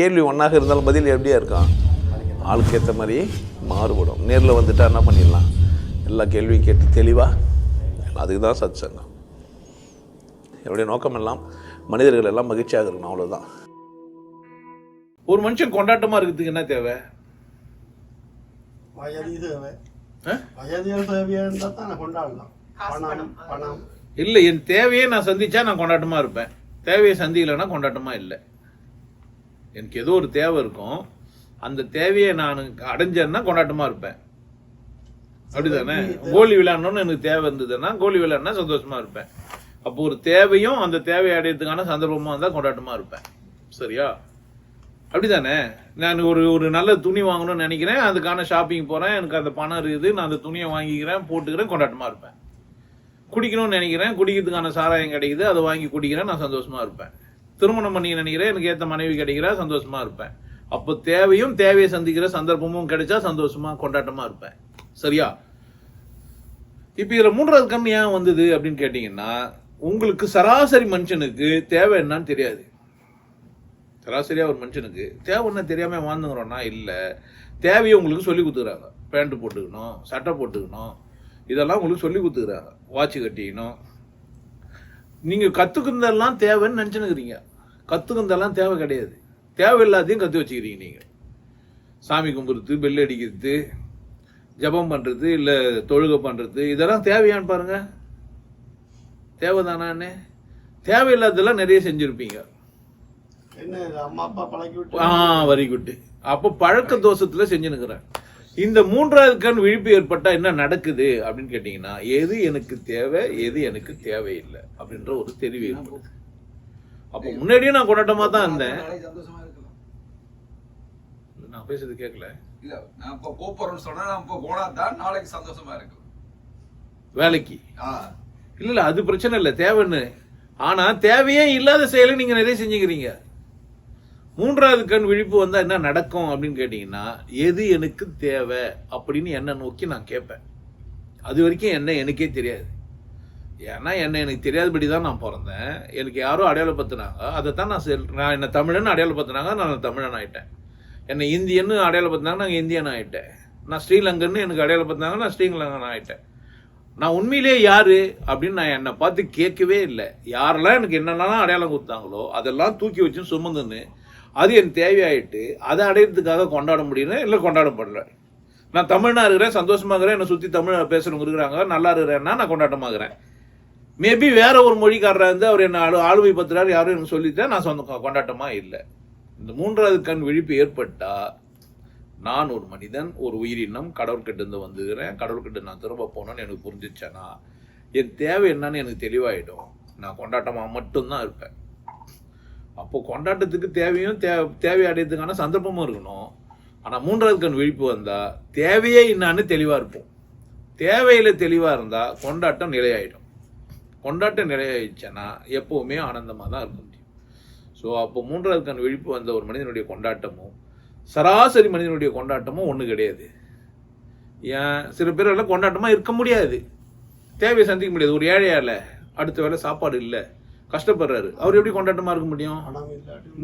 கேள்வி ஒன்றாக இருந்தாலும் பதில் எப்படியா இருக்கும்? ஆளுக்கு ஏற்ற மாதிரி மாறுபடும். நேரில் வந்துட்டா என்ன பண்ணிடலாம்? எல்லா கேள்வியும் கேட்டு தெளிவாக அதுக்கு தான் சத் சங்கம் என்னுடைய நோக்கம் எல்லாம் மனிதர்கள் எல்லாம் மகிழ்ச்சியாக இருக்கணும் அவ்வளோதான் ஒரு மனுஷன் கொண்டாட்டமாக இருக்கிறதுக்கு என்ன தேவை? இல்லை என் தேவையை நான் சந்திச்சா நான் கொண்டாட்டமாக இருப்பேன். தேவையை சந்திக்கலைன்னா கொண்டாட்டமாக இல்லை. எனக்கு ஏதோ ஒரு தேவை இருக்கும். அந்த தேவையை நான் அடைஞ்சேன்னா கொண்டாட்டமாக இருப்பேன். அப்படிதானே? கோலி விளையாடணும்னு எனக்கு தேவை இருந்ததுன்னா கோலி விளையாடினா சந்தோஷமா இருப்பேன். அப்போ ஒரு தேவையும் அந்த தேவையை அடையிறதுக்கான சந்தர்ப்பமாக இருந்தால் கொண்டாட்டமாக இருப்பேன். சரியா? அப்படிதானே? நான் ஒரு ஒரு நல்ல துணி வாங்கணும்னு நினைக்கிறேன். அதுக்கான ஷாப்பிங் போகிறேன் எனக்கு அந்த பணம் இருக்குது. நான் அந்த துணியை வாங்கிக்கிறேன் போட்டுக்கிறேன் கொண்டாட்டமாக இருப்பேன். குடிக்கணும்னு நினைக்கிறேன். குடிக்கிறதுக்கான சாராயம் கிடைக்குது. அதை வாங்கி குடிக்கிறேன். நான் சந்தோஷமா இருப்பேன். திருமணம் பண்ணி நினைக்கிறேன் எனக்கு ஏற்ற மனைவி கிடைக்கிறா சந்தோஷமா இருப்பேன். அப்போ தேவையும் தேவையை சந்திக்கிற சந்தர்ப்பமும் கிடைச்சா சந்தோஷமா கொண்டாட்டமா இருப்பேன். சரியா? இப்போ இதில் மூன்றாவது கம்மி ஏன் வந்தது அப்படின்னு கேட்டிங்கன்னா உங்களுக்கு சராசரி மனுஷனுக்கு தேவை என்னன்னு தெரியாது. சராசரியாக ஒரு மனுஷனுக்கு தேவை என்ன தெரியாமல் வாழ்ந்துங்கிறோன்னா இல்லை. தேவையை உங்களுக்கு சொல்லி கொடுத்துக்கிறாங்க. பேண்ட்டு போட்டுக்கணும் சட்டை போட்டுக்கணும். இதெல்லாம் உங்களுக்கு சொல்லி கொடுத்துக்கிறாங்க. வாட்ச் கட்டிக்கணும். நீங்கள் கற்றுக்கிறதெல்லாம் தேவைன்னு நினச்சினுக்கிறீங்க கற்றுக்கிறதெல்லாம் தேவை கிடையாது. தேவையில்லாதையும் கற்று வச்சுக்கிறீங்க நீங்கள் சாமி கும்பிட்றது பெல் அடிக்கிறது ஜெபம் பண்ணுறது இல்லை தொழுகை பண்ணுறது இதெல்லாம் தேவையான்னு பாருங்க. தேவைதானான்னு தேவையில்லாததெல்லாம் நிறைய செஞ்சுருப்பீங்க. என்ன இது அம்மா அப்பா பழக்கி விட்டு? ஆ வெரி குட் அப்போ பழக்க தோஷத்துல செஞ்சுனுக்கிறேன். இந்த மூன்றாவது கண் விழிப்பு ஏற்பட்டா என்ன நடக்குது அப்படின்னு கேட்டீங்கன்னா எது எனக்கு தேவை எது எனக்கு தேவையில்லை அப்படின்ற ஒரு தெளிவு ஏற்படுது. அப்போ முன்னாடியே நான் கொண்டாட்டமா தான் இருந்தேன். நான் பேசுறது கேட்கல இல்ல நான் இப்ப போப் போறேன்னு சொன்னா நான் இப்ப போனா தான் நாளைக்கு சந்தோஷமா இருக்கும் வேலைக்கு. ஆ, இல்ல இல்ல அது பிரச்சனை இல்லை. தேவைன்னு. ஆனா தேவையே இல்லாத செயலை நீங்க நிறைய செஞ்சுக்கிறீங்க. மூன்றாவது கண் விழிப்பு வந்தா என்ன நடக்கும் அப்படின்னு கேட்டீங்கன்னா எது எனக்கு தேவை அப்படின்னு என்ன நோக்கி நான் கேட்பேன். அது வரைக்கும் என்ன எனக்கே தெரியாது. ஏன்னா என்ன எனக்கு தெரியாதபடி தான் நான் பிறந்தேன். எனக்கு யாரும் அடையாளப்படுத்தினாங்க. அதை தான் நான் செல் நான் என்ன தமிழன் அடையாளப்படுத்தினாங்க. நான் தமிழன் ஆகிட்டேன் என்னை இந்தியன்னு அடையாளப்படுத்தினாங்க. நான் இந்தியன் ஆகிட்டேன் நான் ஸ்ரீலங்கன்னு எனக்கு அடையாளப்படுத்தினாங்க. நான் ஸ்ரீலங்கன் ஆகிட்டேன் நான் உண்மையிலேயே யார் அப்படின்னு நான் என்னை பார்த்து கேட்கவே இல்லை. யாரெல்லாம் எனக்கு என்னென்னலாம் அடையாளம் கொடுத்தாங்களோ அதெல்லாம் தூக்கி வச்சு சுமந்துன்னு அது என் தேவையாயிட்டு அதை அடையிறதுக்காக கொண்டாட முடியல இல்லை கொண்டாடப்படல நான் தமிழ்னா இருக்கிறேன் சந்தோஷமாக இருக்கிறேன் என்னை சுற்றி தமிழ் பேசுகிறவங்க இருக்கிறாங்க நல்லா இருக்கிறேன்னா நான் கொண்டாட்டமாகிறேன் மேபி வேற ஒரு மொழிக்காரராக இருந்து அவர் என்ன ஆளு ஆளுமை பத்துறாரு யாரும் எனக்கு சொல்லிட்டேன் நான் சொந்த கொண்டாட்டமாக இல்லை. இந்த மூன்றாவது கண் விழிப்பு ஏற்பட்டால் நான் ஒரு மனிதன் ஒரு உயிரினம் கடவுள்கிட்ட இருந்து வந்துக்கிறேன் கடவுள்கிட்ட நான் திரும்ப போகணும்னு எனக்கு புரிஞ்சிச்சேன்னா என் தேவை என்னன்னு எனக்கு தெளிவாயிடும். நான் கொண்டாட்டமாக மட்டும்தான் இருப்பேன். அப்போ கொண்டாட்டத்துக்கு தேவையும் தே தேவை அடையிறதுக்கான சந்தர்ப்பமும் இருக்கணும். ஆனால் மூன்றாவது கண் விழிப்பு வந்தால் தேவையே என்னான்னு தெளிவாக இருப்போம். தேவையில் தெளிவாக இருந்தால் கொண்டாட்டம் நிலையாயிடும். கொண்டாட்டம் நிலையாயிடுச்சுன்னா எப்போவுமே ஆனந்தமாக தான் இருக்க முடியும். ஸோ அப்போ மூன்றாவது கண் விழிப்பு வந்த ஒரு மனிதனுடைய கொண்டாட்டமும் சராசரி மனிதனுடைய கொண்டாட்டமும் ஒன்று கிடையாது. ஏன்? சில பேர் எல்லாம் கொண்டாட்டமாக இருக்க முடியாது. தேவையை சந்திக்க முடியாது. ஒரு ஏழையால் அடுத்த வேளை சாப்பாடு இல்லை. கஷ்டப்படுறாரு. அவர் எப்படி கொண்டாட்டமாக இருக்க முடியும்?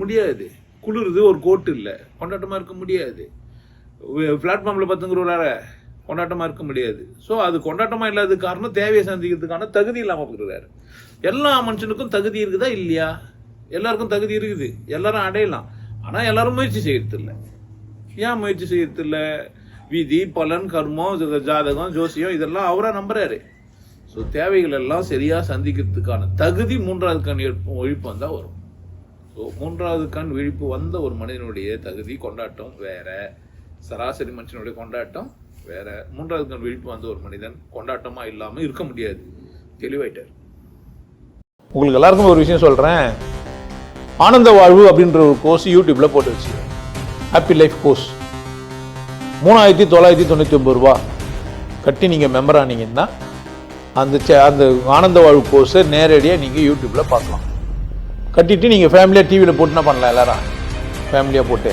முடியாது. குளிருது ஒரு கோட்டு இல்லை. கொண்டாட்டமாக இருக்க முடியாது. பிளாட்ஃபார்மில் பத்துங்கிறவரார கொண்டாட்டமாக இருக்க முடியாது. ஸோ அது கொண்டாட்டமாக இல்லாத காரணம் தேவையை சந்திக்கிறதுக்கான தகுதி இல்லாமல் போகிறாரு எல்லா மனுஷனுக்கும் தகுதி இருக்குதா? இல்லையா? எல்லாருக்கும் தகுதி இருக்குது. எல்லாரும் அடையலாம். ஆனால் எல்லாரும் முயற்சி செய்யறதில்ல. ஏன் முயற்சி செய்யறதில்ல? விதி பலன் கர்மம் ஜாதகம் ஜோசியம் இதெல்லாம் அவராக நம்புறாரு. ஸோ தேவைகள் எல்லாம் சரியாக சந்திக்கிறதுக்கான தகுதி மூன்றாவது கண் ஏற்ப- ஒழிப்பு வந்தால் வரும். ஸோ மூன்றாவது கண் விழிப்பு வந்த ஒரு மனிதனுடைய தகுதி கொண்டாட்டம் வேற. சராசரி மனுஷனுடைய கொண்டாட்டம் வேற மூன்றாவது கண் விழிப்பு வந்த ஒரு மனிதன் கொண்டாட்டமா இல்லாம இருக்க முடியாது. தெளிவாயிட்டார். உங்களுக்கு எல்லாருக்கும் ஒரு விஷயம் சொல்றேன். ஆனந்த வாழ்வு அப்படின்ற ஒரு கோர்ஸ் யூடியூப்ல போட்டு வச்சு ஹாப்பி லைஃப் கோர்ஸ் மூணாயிரத்தி தொள்ளாயிரத்தி தொண்ணூற்றி ஒம்பது ரூபா கட்டி நீங்கள் மெம்பர் ஆனீங்கன்னா அந்த சே- அந்த ஆனந்த வாழ்வு கோர்ஸை நேரடியாக நீங்கள் யூடியூப்பில் பார்க்கலாம். கட்டிட்டு நீங்கள் ஃபேமிலியாக டிவியில் போட்டுனா பண்ணலாம் எல்லாரும். ஃபேமிலியாக போட்டு.